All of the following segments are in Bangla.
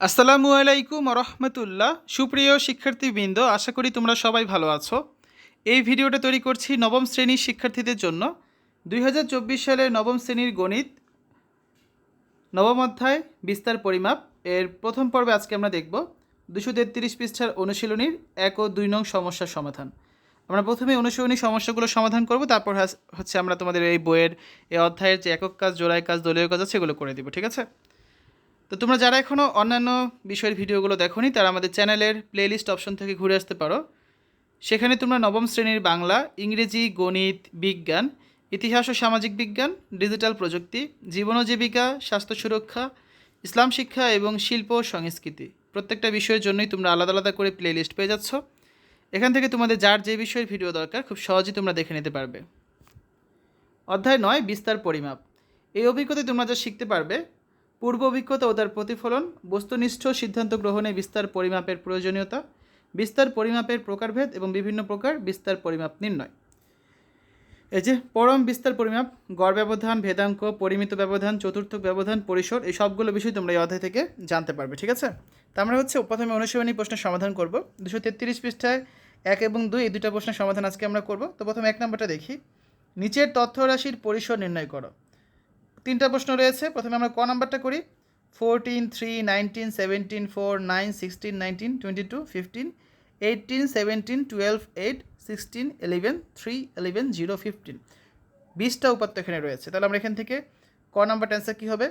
আসসালামু আলাইকুম রহমতুল্লাহ। সুপ্রিয় শিক্ষার্থীবৃন্দ, আশা করি তোমরা সবাই ভালো আছো। এই ভিডিওটা তৈরি করছি নবম শ্রেণির শিক্ষার্থীদের জন্য। দুই সালের নবম শ্রেণির গণিত, নবম অধ্যায়, বিস্তার পরিমাপ। এর প্রথম পর্বে আজকে আমরা দেখব দুশো তেত্রিশ পৃষ্ঠার অনুশীলনীর এক ও দুই নং সমস্যার সমাধান। আমরা প্রথমে অনুশীলনী সমস্যাগুলো সমাধান করব, তারপর হচ্ছে আমরা তোমাদের এই বইয়ের, এই অধ্যায়ের যে একক কাজ, জোড়ায় কাজ, দলীয় কাজ আছে, সেগুলো করে দিব, ঠিক আছে? তো তোমরা যারা এখনও অন্যান্য বিষয়ের ভিডিওগুলো দেখোনি, তারা আমাদের চ্যানেলের প্লেলিস্ট অপশন থেকে ঘুরে আসতে পারো। সেখানে তোমরা নবম শ্রেণির বাংলা, ইংরেজি, গণিত, বিজ্ঞান, ইতিহাস ও সামাজিক বিজ্ঞান ডিজিটাল প্রযুক্তি জীবন ও জীবিকা স্বাস্থ্য সুরক্ষা, ইসলাম শিক্ষা এবং শিল্প সংস্কৃতি। প্রত্যেকটা বিষয়ের জন্যই তোমরা আলাদা আলাদা করে প্লেলিস্ট পেয়ে যাচ্ছ। এখান থেকে তোমাদের যার যে বিষয়ের ভিডিও দরকার, খুব সহজেই তোমরা দেখে নিতে পারবে। অধ্যায় নয়, বিস্তার পরিমাপ। এই অভিজ্ঞতায় তোমরা যা শিখতে পারবে পূর্ব অভিজ্ঞতা ও তার প্রতিফলন, বস্তুনিষ্ঠ সিদ্ধান্ত গ্রহণে বিস্তার পরিমাপের প্রয়োজনীয়তা, বিস্তার পরিমাপের প্রকারভেদ এবং বিভিন্ন প্রকার বিস্তার পরিমাপ নির্ণয়। এই যে পরম বিস্তার পরিমাপ, গড় ব্যবধান, ভেদাঙ্ক, পরিমিত ব্যবধান, চতুর্থ ব্যবধান, পরিসর, এই সবগুলো বিষয় তোমরা এই অধ্যায় থেকে জানতে পারবে, ঠিক আছে? তা আমরা হচ্ছে প্রথমে অনুশীলনী প্রশ্নের সমাধান করব। দুশো তেত্রিশ পৃষ্ঠায় এক এবং দুই, এই দুটো প্রশ্নের সমাধান আজকে আমরা করব। তো প্রথমে এক নম্বরটা দেখি। নিচের তথ্য রাশির পরিসর নির্ণয় করো। তিনটা প্রশ্ন রয়েছে। প্রথমে আমরা ক নাম্বারটা করি? Fourteen three nineteen seventeen four nine sixteen nineteen twenty two fifteen eighteen seventeen twelve eight sixteen eleven three eleven zero fifteen বিশটা উপাত্ত এখানে রয়েছে। তাহলে আমরা এখান থেকে ক নাম্বারটা অ্যান্সার কী হবে?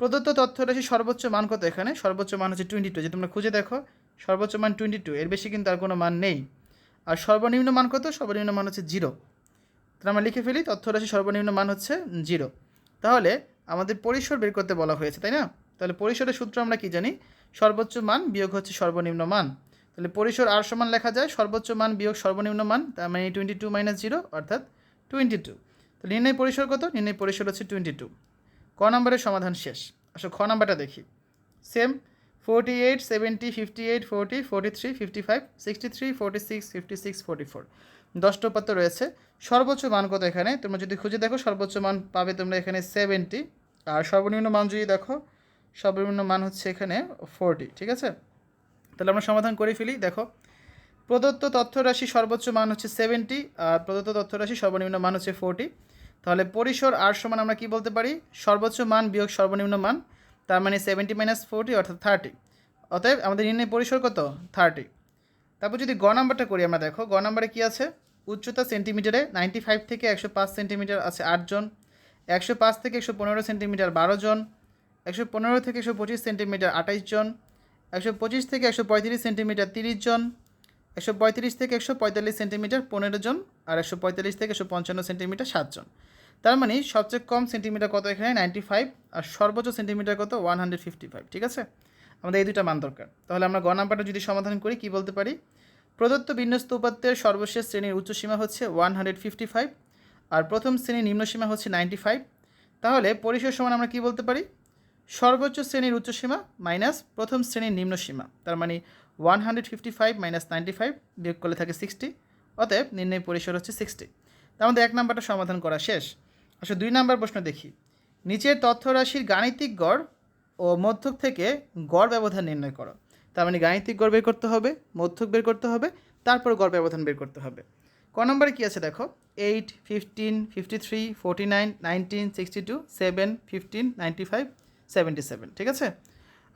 প্রদত্ত তথ্য রাশি সর্বোচ্চ মান কত এখানে? সর্বোচ্চ মান হচ্ছে টোয়েন্টি টু যে তোমরা খুঁজে দেখো, সর্বোচ্চ মান টোয়েন্টি টু এর বেশি কিন্তু আর কোনো মান নেই। আর সর্বনিম্ন মান কত? সর্বনিম্ন মান হচ্ছে জিরো তাহলে আমরা লিখে ফেলি তথ্য রাশি সর্বনিম্ন মান হচ্ছে জিরো তাহলে আমাদের পরিসর বের করতে বলা হয়েছে, তাই না? তাহলে পরিসরের সূত্র আমরা কি জানি? সর্বোচ্চ মান বিয়োগ হচ্ছে সর্বনিম্ন মান। তাহলে পরিসর আর সমান লেখা যায়, সর্বোচ্চ মান বিয়োগ সর্বনিম্ন মান, তার মানে টোয়েন্টি টু মাইনাস জিরো অর্থাৎ টোয়েন্টি টু তো নির্ণয় পরিসর কত? নির্ণয় পরিসর হচ্ছে টোয়েন্টি টু ক নম্বরের সমাধান শেষ। আসলে খ নাম্বারটা দেখি। Same forty eight seventy fifty eight forty forty three fifty five sixty three forty six fifty six forty four দশটা রয়েছে। সর্বোচ্চ মান কত এখানে? তোমরা যদি খুঁজে দেখো, সর্বোচ্চ মান পাবে তোমরা এখানে সেভেন্টি আর সর্বনিম্ন মান যদি দেখো, সর্বনিম্ন মান হচ্ছে এখানে ফোরটি ঠিক আছে? তাহলে আমরা সমাধান করে ফেলি। দেখো, প্রদত্ত তথ্য রাশি সর্বোচ্চ মান হচ্ছে সেভেন্টি আর প্রদত্ত তথ্য রাশি সর্বনিম্ন মান হচ্ছে ফোরটি তাহলে পরিসর আর সমান আমরা কি বলতে পারি? সর্বোচ্চ মান বিয়োগ সর্বনিম্ন মান, তার মানে সেভেন্টি মাইনাস ফোরটি অর্থাৎ থার্টি অতএব আমাদের নির্ণয় পরিসর কত? থার্টি তারপর যদি গ নাম্বারটা করি আমরা, দেখো, গ নাম্বারে কী আছে? উচ্চতা সেন্টিমিটারে নাইনটি ফাইভ থেকে একশো পাঁচ সেন্টিমিটার আছে আটজন একশো পাঁচ থেকে একশো পনেরো সেন্টিমিটার বারো জন, একশো পনেরো থেকে একশো পঁচিশ সেন্টিমিটার আঠাইশ জন, একশো পঁচিশ থেকে একশো পঁয়ত্রিশ সেন্টিমিটার তিরিশ জন, একশো পঁয়ত্রিশ থেকে একশো পঁয়তাল্লিশ সেন্টিমিটার পনেরো জন, আর একশো পঁয়তাল্লিশ থেকে একশো পঞ্চান্ন সেন্টিমিটার সাতজন তার মানে সবচেয়ে কম সেন্টিমিটার কত এখানে? নাইনটি ফাইভ আর সর্বোচ্চ সেন্টিমিটার কত? ওয়ান হান্ড্রেড ফিফটি ফাইভ ঠিক আছে? আমাদের এই দুইটা মান দরকার। তাহলে আমরা গ নাম্বারটা যদি সমাধান করি, কি বলতে পারি? প্রদত্ত বিন্যস্ত উপাত্তের সর্বশেষ শ্রেণির উচ্চ সীমা হচ্ছে ওয়ান হান্ড্রেড ফিফটি ফাইভ আর প্রথম শ্রেণির নিম্ন সীমা হচ্ছে নাইনটি ফাইভ তাহলে পরিসর সমান আমরা কি বলতে পারি? সর্বোচ্চ শ্রেণির উচ্চ সীমা মাইনাস প্রথম শ্রেণির নিম্ন সীমা তার মানে one hundred fifty five minus ninety five বিয়োগ করলে থাকে সিক্সটি অতএব নির্ণয় পরিসর হচ্ছে সিক্সটি মধ্যে এক নাম্বারটা সমাধান করা শেষ। আসলে দুই নাম্বার প্রশ্ন দেখি। নিচের তথ্য রাশির গাণিতিক গড় ও মধ্যক থেকে গড় ব্যবধান নির্ণয় করো। তার মানে গাণিতিক গড় বের করতে হবে, মধ্যক বের করতে হবে, তারপর গড় ব্যবধান বের করতে হবে। ক নম্বরে কী আছে দেখো? Eight fifteen fifty three forty nine nineteen sixty two seven fifteen ninety five seventy seven ঠিক আছে?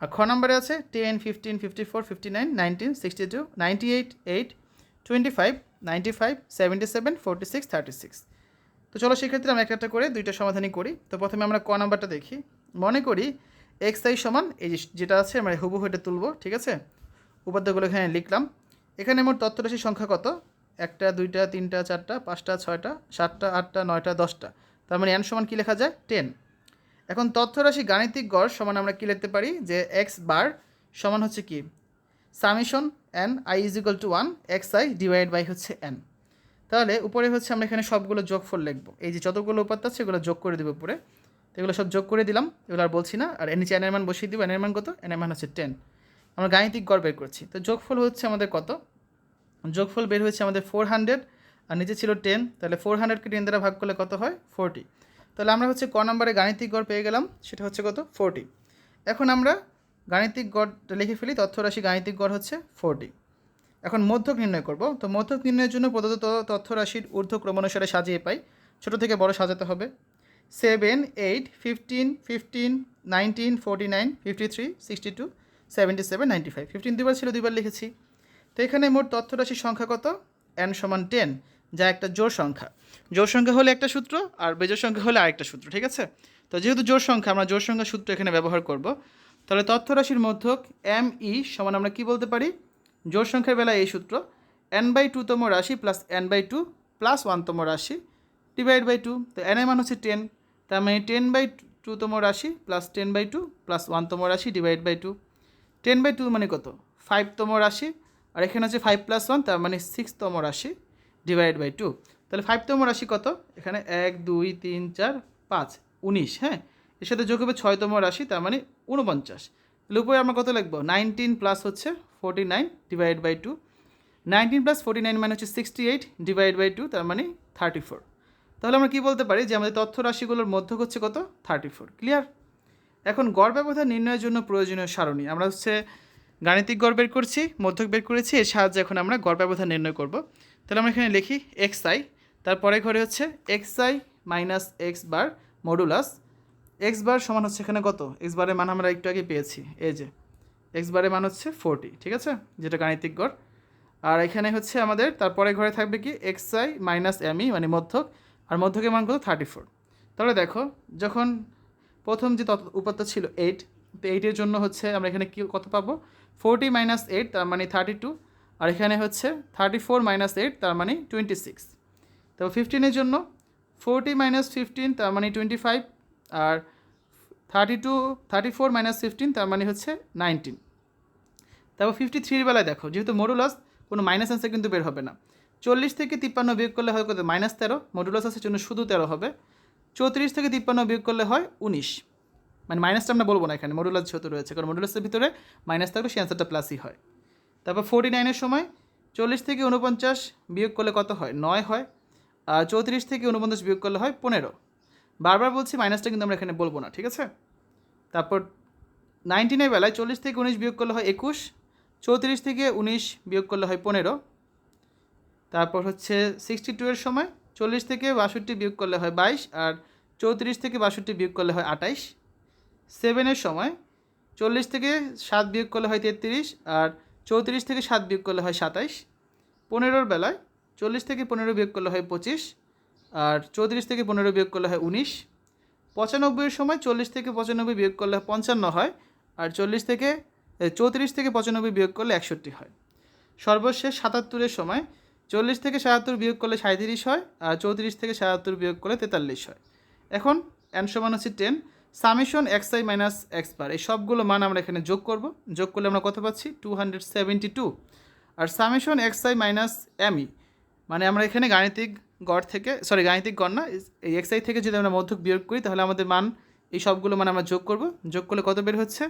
আর খ নম্বরে আছে ten fifteen fifty four fifty nine nineteen sixty two ninety eight eight twenty five ninety five seventy seven forty six thirty six তো চলো সেক্ষেত্রে আমরা একটা একটা করে দুইটা সমাধানই করি। তো প্রথমে আমরা ক নাম্বারটা দেখি। মনে করি এক্স আই সমান, এই যেটা আছে আমরা হুবহু এটা তুলবো, ঠিক আছে? উপাদ্যগুলো এখানে লিখলাম। এখানে মোট তথ্যরাশির সংখ্যা কত? একটা, দুইটা, তিনটা, চারটা, পাঁচটা, ছয়টা, সাতটা, আটটা, নয়টা, দশটা। তার মানে এন সমান কী লেখা যায়? টেন এখন তথ্যরাশি গাণিতিক গড় সমান আমরা কী লিখতে পারি? যে এক্স বার সমান হচ্ছে কি? Summation N I is equal to one X I divide by হচ্ছে এন তাহলে উপরে হচ্ছে আমরা এখানে সবগুলো যোগফল লিখব। এই যে যতগুলো উপাত্ত আছে, এগুলো যোগ করে দেবো উপরে। এগুলো সব যোগ করে দিলাম, এগুলো আর বলছি না। আর এর নিচে এনের বসিয়ে দিব এনের কত? এনের হচ্ছে টেন আমরা গাণিতিক গড় বের করছি। তো যোগফল হচ্ছে আমাদের কত? যোগফল বের হয়েছে আমাদের ফোর হান্ড্রেড আর নিচে ছিল টেন তাহলে ফোর হান্ড্রেডকে টেন দ্বারা ভাগ করলে কত হয়? ফোরটি তাহলে আমরা হচ্ছে ক নম্বরে গাণিতিক গড় পেয়ে গেলাম, সেটা হচ্ছে কত? ফোরটি এখন আমরা গাণিতিক গড়টা লিখে ফেলি তথ্য রাশি গাণিতিক গড় হচ্ছে ফোরটি এখন মধ্যক নির্ণয় করব। তো মধ্যক নির্ণয়ের জন্য প্রদত্ত তথ্য রাশির ঊর্ধ্ব ক্রমানুসারে সাজিয়ে পাই। ছোট থেকে বড় সাজাতে হবে। Seven eight fifteen fifteen nineteen forty nine fifty three sixty two seventy seven ninety five fifteen দুবার ছিল, দুইবার লিখেছি। তো এখানে মোট তথ্য রাশির সংখ্যা কত? এন সমান টেন যা একটা জোর সংখ্যা। জোর সংখ্যা হলে একটা সূত্র, আর বেজোর সংখ্যা হলে আরেকটা সূত্র, ঠিক আছে? তো যেহেতু জোর সংখ্যা, আমরা জোর সংখ্যা সূত্র এখানে ব্যবহার করব। তাহলে তথ্য রাশির মধ্যক এম ই সমান আমরা কি বলতে পারি? জোর সংখ্যার বেলায় এই সূত্র এন বাই টুতম রাশি plus N by two plus ওয়ানতম রাশি ডিভাইড বাই টু তো এন এর মান হচ্ছে টেন তার মানে টেন বাই টুতম রাশি plus ten by two plus ওয়ানতম রাশি divide by two ten by two মানে কত? ফাইভতম রাশি। আর এখানে হচ্ছে ফাইভ প্লাস ওয়ান তার মানে সিক্সতম রাশি ডিভাইড বাই টু তাহলে ফাইভতম রাশি কত? এখানে এক, দুই, তিন, চার, পাঁচ, উনিশ হ্যাঁ? এর সাথে যোগ হবে ছয়তম রাশি, তার মানে উনপঞ্চাশ তাহলে উপরে আমরা কত লিখব? নাইনটিন প্লাস হচ্ছে forty nine divide by two nineteen plus forty nine মানে হচ্ছে sixty eight divide by two তার মানে থার্টি ফোর তাহলে আমরা কী বলতে পারি যে আমাদের তথ্য রাশিগুলোর মধ্যক হচ্ছে কত? থার্টি ফোর ক্লিয়ার এখন গড় ব্যবধান নির্ণয়ের জন্য প্রয়োজনীয় সারণী। আমরা হচ্ছে গাণিতিক গড় বের করছি, মধ্যক বের করেছি, এর সাহায্যে এখন আমরা গড় ব্যবধান নির্ণয় করব। তাহলে আমরা এখানে লিখি এক্স আই তারপরে ঘরে হচ্ছে X I minus X bar modulus X bar সমান হচ্ছে এখানে কত? এক্স বারের মান আমরা একটু আগে পেয়েছি, এই যে। এক্স বারের মান হচ্ছে ফোরটি ঠিক আছে? যেটা গাণিতিক গড়। আর এখানে হচ্ছে আমাদের, তারপরে ঘরে থাকবে কি? এক্স আই মাইনাস এমই মানে মধ্যক। আর মধ্যকের মান কত? থার্টি ফোর তাহলে দেখো, যখন প্রথম যে তত উপাত্ত ছিল এইট তো এইটের জন্য হচ্ছে আমরা এখানে কি কত পাবো? ফোরটি মাইনাস এইট তার মানে থার্টি টু আর এখানে হচ্ছে থার্টি ফোর মাইনাস এইট তার মানে টোয়েন্টি সিক্স তো ফিফটিনের জন্য ফোরটি মাইনাস ফিফটিন তার মানে টোয়েন্টি ফাইভ আর thirty two thirty four minus fifteen তার মানে হচ্ছে নাইনটিন তারপর ফিফটি থ্রির বেলায় দেখো, যেহেতু মডুলাস কোনো মাইনাস অ্যান্সার কিন্তু বের হবে না। চল্লিশ থেকে তিপ্পান্ন বিয়োগ করলে হয় কত? মাইনাস তেরো। মডুলাস আছে জন্য শুধু তেরো হবে। চৌত্রিশ থেকে তিপ্পান্ন বিয়োগ করলে হয় উনিশ। মানে মাইনাসটা আমরা বলব না এখানে মডুলাস যেহেতু রয়েছে। কারণ মডুলাসের ভিতরে মাইনাস থাকলে সেই অ্যান্সারটা প্লাসই হয়। তারপর ফোর্টি নাইনের সময় চল্লিশ থেকে উনপঞ্চাশ বিয়োগ করলে কত হয়? নয় হয়। আর চৌত্রিশ থেকে উনপঞ্চাশ বিয়োগ করলে হয় পনেরো। বারবার বলছি মাইনাসটা কিন্তু আমরা এখানে বলব না, ঠিক আছে? তারপর নাইনটিনের বেলায় চল্লিশ থেকে উনিশ বিয়োগ করলে হয় একুশ। চৌত্রিশ থেকে উনিশ বিয়োগ করলে হয় পনেরো। তারপর হচ্ছে সিক্সটি টু এর সময় চল্লিশ থেকে বাষট্টি বিয়োগ করলে হয় বাইশ আর চৌত্রিশ থেকে বাষট্টি বিয়োগ করলে হয় আটাইশ সেভেনের সময় চল্লিশ থেকে সাত বিয়োগ করলে হয় তেত্রিশ আর চৌত্রিশ থেকে সাত বিয়োগ করলে হয় সাতাইশ। পনেরোর বেলায় চল্লিশ থেকে পনেরো বিয়োগ করলে হয় পঁচিশ আর চৌত্রিশ থেকে পনেরো বিয়োগ করলে হয় উনিশ। পঁচানব্বইয়ের সময় চল্লিশ থেকে পঁচানব্বই বিয়োগ করলে পঞ্চান্ন হয় আর চল্লিশ থেকে, চৌত্রিশ থেকে পঁচানব্বই বিয়োগ করলে একষট্টি হয়। সর্বশেষ সাতাত্তরের সময় চল্লিশ থেকে সাতাত্তর বিয়োগ করলে সাঁত্রিশ হয়, আর চৌত্রিশ থেকে সাতাত্তর বিয়োগ করলে তেতাল্লিশ হয়। এখন অ্যান সমান হচ্ছে ten. Summation X I minus X bar এই সবগুলো মান আমরা এখানে যোগ করব। যোগ করলে আমরা কত পাচ্ছি? Two hundred seventy two R summation X I minus ME মানে আমরা এখানে গাণিতিক গড় থেকে সরি গাণিতিক গড় না, এই এক্স আই থেকে যদি আমরা মধ্যক বিয়োগ করি, তাহলে আমাদের মান, এই সবগুলো মান আমরা যোগ করব। যোগ করলে কত বের হচ্ছে?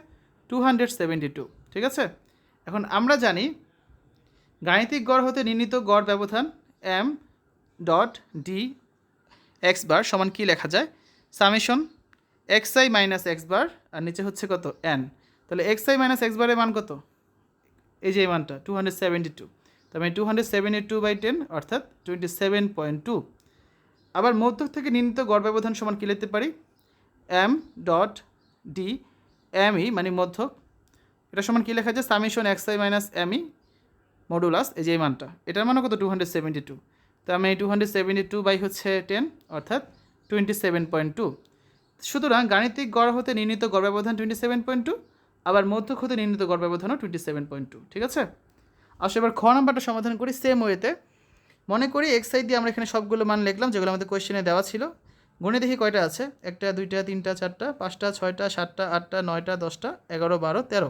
টু হান্ড্রেড সেভেন্টি টু ঠিক আছে? এখন আমরা জানি গাণিতিক গড় হতে নির্ণীত গড় ব্যবধান M dot D X bar সমান কী লেখা যায়? Summation X I minus X bar আর নিচে হচ্ছে কত? এন তাহলে এক্স আই মাইনাস এক্স বারের মান কত? এই যে মানটা টু হান্ড্রেড সেভেন্টি টু তার মানে two hundred seventy two by ten অর্থাৎ টোয়েন্টি সেভেন পয়েন্ট টু আবার মধ্যক থেকে নির্ণীত গড় ব্যবধান সমান কী লিখতে পারি? M dot D M E মানে মধ্যক এটা সমান কী লেখা যায়? Summation X I minus M E modulus এই যে এই মানটা। এটার মানে কত? টু হান্ড্রেড সেভেন্টি টু তার মানে two hundred seventy two by হচ্ছে টেন অর্থাৎ টোয়েন্টি সেভেন পয়েন্ট টু সুতরাং গাণিতিক গড় হতে নির্ণীত গড় ব্যবধান টোয়েন্টি সেভেন পয়েন্ট টু আবার মধ্যক হতে নির্ণীত গড় ব্যবধানও টোয়েন্টি সেভেন পয়েন্ট টু ঠিক আছে? আসলে এবার খ নাম্বারটা সমাধান করি সেম ওয়েতে মনে করি এক্স সাইড দিয়ে আমরা এখানে সবগুলো মান লিখলাম, যেগুলো আমাদের কোয়েশ্চেনে দেওয়া ছিল। গুণে দেখি কয়টা আছে? একটা, দুইটা, তিনটা, চারটা, পাঁচটা, ছয়টা, সাতটা, আটটা, নয়টা, দশটা, এগারো, বারো, তেরো।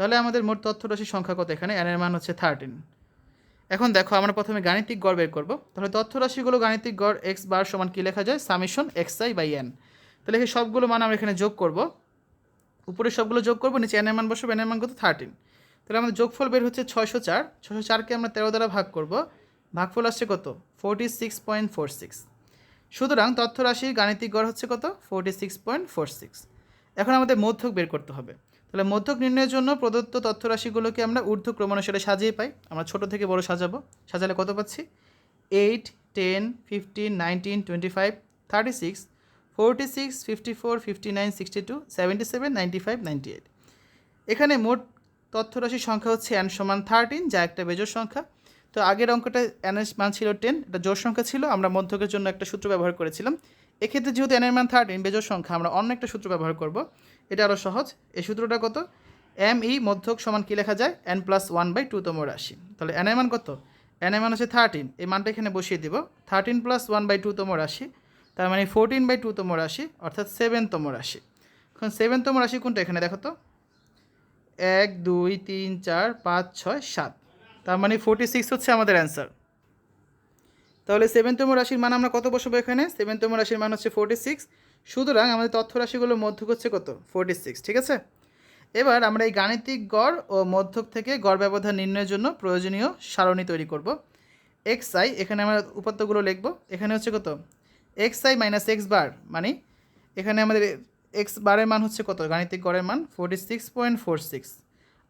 তাহলে আমাদের মোট তথ্য রাশির সংখ্যা কত এখানে? এনের মান হচ্ছে থার্টিন এখন দেখো, আমরা প্রথমে গাণিতিক গড় বের করব। তাহলে তথ্য রাশিগুলো গাণিতিক গড় এক্স বার সমান কী লেখা যায়? Summation X I by N তাহলে এই সবগুলো মান আমরা এখানে যোগ করব। উপরে সবগুলো যোগ করব, নিচে এনের মান বসবো এনের মান কত? থার্টিন তাহলে আমাদের যোগফল বের হচ্ছে ছয়শো চার। ছশো চারকে আমরা তেরো দ্বারা ভাগ করব। ভাগফল আসছে কত? Forty six point four six সুতরাং তথ্য রাশির গাণিতিক গড় হচ্ছে কত? Forty six point four six এখন আমাদের মধ্যক বের করতে হবে। তাহলে মধ্যক নির্ণয়ের জন্য প্রদত্ত তথ্যরাশিগুলোকে আমরা ঊর্ধ্ব ক্রমানুসারে সাজিয়ে পাই। আমরা ছোট থেকে বড় সাজাবো। সাজালে কত পাচ্ছি? Eight, ten, fifteen, nineteen twenty five thirty six, forty six, fifty four, fifty nine, sixty two, seventy seven, ninety five, ninety eight. এখানে মোট তথ্যরাশির সংখ্যা হচ্ছে এন সমান থার্টিন, যা একটা বেজোর সংখ্যা। তো আগের অঙ্কটা এনের মান ছিল টেন, এটা জোর সংখ্যা ছিল, আমরা মধ্যকের জন্য একটা সূত্র ব্যবহার করেছিলাম। এক্ষেত্রে যেহেতু অ্যানের মান থার্টিন বেজোর সংখ্যা, আমরা অন্য একটা সূত্র ব্যবহার করব। এটা আরও সহজ। এই সূত্রটা কত? এম ই মধ্যক সমান কী লেখা যায়? N plus one by two তম রাশি। তাহলে এনের মান কত? এনের মান হচ্ছে থার্টিন এই মানটা এখানে বসিয়ে দিব। Thirteen plus one by two তম রাশি। তার মানে ফোরটিন বাই টু তম রাশি, অর্থাৎ সেভেনতম রাশি। এখন সেভেনতম রাশি কোনটা এখানে দেখো তো? এক, দুই, তিন, চার, পাঁচ, ছয়, সাত। তার মানে ফোর্টি সিক্স হচ্ছে আমাদের অ্যান্সার তাহলে সেভেনতম রাশির মান আমরা কত বসবো এখানে? সেভেনতম রাশির মান হচ্ছে ফোর্টি সিক্স সুতরাং আমাদের তথ্য রাশিগুলোর মধ্যক হচ্ছে কত? ফোর্টি সিক্স ঠিক আছে? এবার আমরা এই গাণিতিক গড় ও মধ্যক থেকে গড় ব্যবধান নির্ণয়ের জন্য প্রয়োজনীয় সারণী তৈরি করব। এক্স আই এখানে আমরা উপাত্তগুলো লিখব। এখানে হচ্ছে কত? X I minus X bar মানে এখানে আমাদের এক্স বারের মান হচ্ছে কত? গাণিতিক গড়ের মান forty six point four six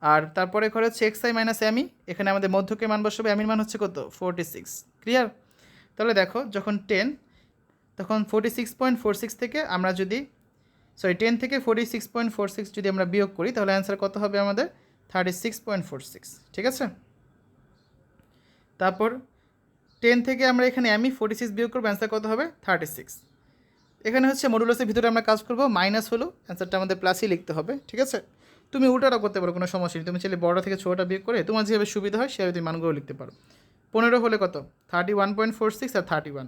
আর তারপরে ঘরে হচ্ছে এক্স আই মাইনাস এমি এখানে আমাদের মধ্যকের মান বসবে এমির মান হচ্ছে কত? ফোর্টি সিক্স ক্লিয়ার তাহলে দেখো, যখন টেন তখন forty six point four six থেকে আমরা যদি সরি টেন থেকে forty six point four six যদি আমরা বিয়োগ করি, তাহলে অ্যান্সার কত হবে আমাদের? Thirty six point four six ঠিক আছে? তারপর টেন থেকে আমরা এখানে আমি ফোর্টি সিক্স বিয়োগ করব অ্যান্সার কত হবে? থার্টি সিক্স এখানে হচ্ছে মডুলাসের ভিতরে আমরা কাজ করব মাইনাস হলো অ্যান্সারটা আমাদের প্লাসই লিখতে হবে, ঠিক আছে? তুমি উল্টাটাও করতে পারো, কোনো সমস্যা নেই। তুমি চাইলে বড় থেকে ছোটোটা বিয়োগ করে, তোমার যেভাবে সুবিধা হয়, সেভাবে তুমি মানগুলো লিখতে পারো। পনেরো হলে কত? Thirty one point four six আর থার্টি ওয়ান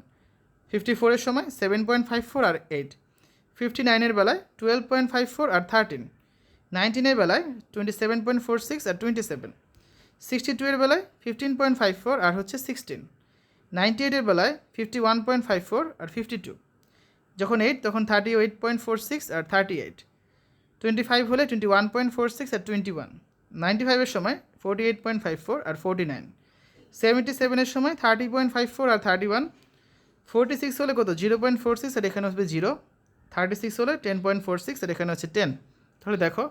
ফিফটি ফোরের সময় সেভেন পয়েন্ট ফাইভ ফোর আর এইট ফিফটি নাইনের বেলায় টুয়েলভ পয়েন্ট ফাইভ ফোর আর থার্টিন নাইনটিনের বেলায় twenty seven point four six আর টোয়েন্টি সেভেন সিক্সটি টু এর বেলায় ফিফটিন পয়েন্ট ফাইভ ফোর আর হচ্ছে সিক্সটিন নাইনটি এইটের বেলায় fifty one point five four আর ফিফটি টু যখন এইট তখন thirty eight point four six আর থার্টি এইট টোয়েন্টি ফাইভ হলে twenty one point four six আর টোয়েন্টি ওয়ান নাইনটি ফাইভের সময় forty eight point five four আর ফোর্টি নাইন সেভেন্টি সেভেনের সময় থার্টি পয়েন্ট ফাইভ ফোর আর থার্টি ওয়ান ফোর্টি সিক্স হলে কত? জিরো পয়েন্ট ফোর সিক্স আর এখানে আসবে জিরো থার্টি সিক্স হলে টেন পয়েন্ট ফোর সিক্স আর এখানে হচ্ছে টেন তাহলে দেখো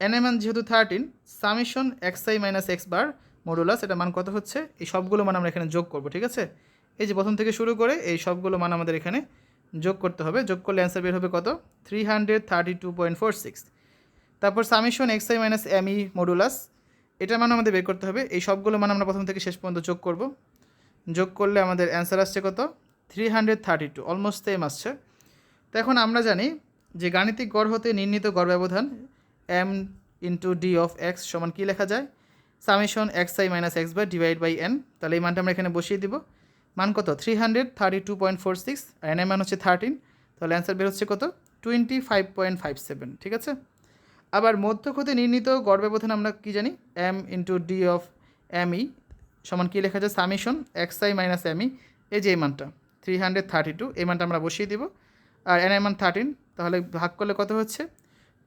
এন এম যেহেতু thirteen summation X I minus X bar modulus এটা মান কত হচ্ছে? এই সবগুলো মান আমরা এখানে যোগ করব, ঠিক আছে? এই যে প্রথম থেকে শুরু করে এই সবগুলো মান আমাদের এখানে যোগ করতে হবে। যোগ করলে অ্যান্সার বের হবে কত? Three hundred thirty two point four six তারপর summation X I minus M E modulus এটার মান আমাদের বের করতে হবে। এই সবগুলো মান আমরা প্রথম থেকে শেষ পর্যন্ত যোগ করব। যোগ করলে আমাদের অ্যান্সার আসছে কত? Three hundred thirty two almost same আসছে। তো এখন আমরা জানি যে গাণিতিক গড় হতে নির্ণীত গড় ব্যবধান M into D of X সমান কী লেখা যায়? Summation X I minus X by divide by N তাহলে এই মানটা আমরা এখানে বসিয়ে দিব। মান কত? Three hundred thirty two point four six আর এন এর মান হচ্ছে থার্টিন তাহলে অ্যান্সার বের হচ্ছে কত? Twenty five point five seven ঠিক আছে? আবার মধ্যক হতে নির্ণীত গড় ব্যবধান আমরা কী জানি? M into D of M E সমান কী লেখা যায়? Summation X I minus M E এই যে এই মানটা। থ্রি হান্ড্রেড থার্টি টু এই মানটা আমরা বসিয়ে দিব। আর এন মান থার্টিন তাহলে ভাগ করলে কত হচ্ছে?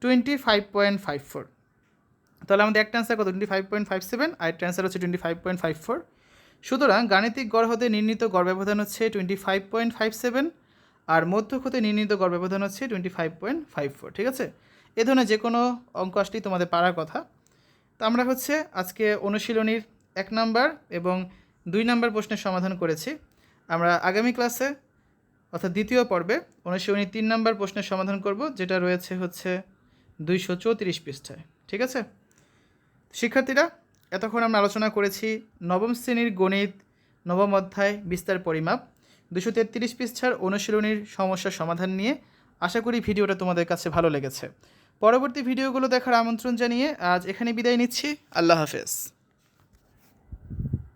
Twenty five point five four তাহলে আমাদের একটা অ্যান্সার কত? Twenty five point five seven আর একটা অ্যান্সার হচ্ছে twenty five point five four সুতরাং গাণিতিক গড় হতে নির্ণীত গড় ব্যবধান হচ্ছে twenty five point five seven আর মধ্যক হতে নির্ণীত গড় ব্যবধান হচ্ছে twenty five point five four ঠিক আছে? এ ধরনের যে কোনো অঙ্ক আসলেই তোমাদের পারার কথা। তো আমরা হচ্ছে আজকে অনুশীলনীর এক নাম্বার এবং দুই নাম্বার প্রশ্নের সমাধান করেছি। আমরা আগামী ক্লাসে, অর্থাৎ দ্বিতীয় পর্বে, অনুশীলনী তিন নম্বর প্রশ্নের সমাধান করব, যেটা রয়েছে হচ্ছে দুইশো চৌত্রিশ পৃষ্ঠায়। ঠিক আছে? শিক্ষার্থীরা, এতক্ষণ আমরা আলোচনা করেছি নবম শ্রেণির গণিত, নবম অধ্যায়, বিস্তার পরিমাপ। দুশো তেত্রিশ পৃষ্ঠার অনুশীলনীর সমস্যার সমাধান নিয়ে আশা করি ভিডিওটা তোমাদের কাছে ভালো লেগেছে। পরবর্তী ভিডিওগুলো দেখার আমন্ত্রণ জানিয়ে আজ এখানে বিদায় নিচ্ছি। আল্লাহ হাফেজ।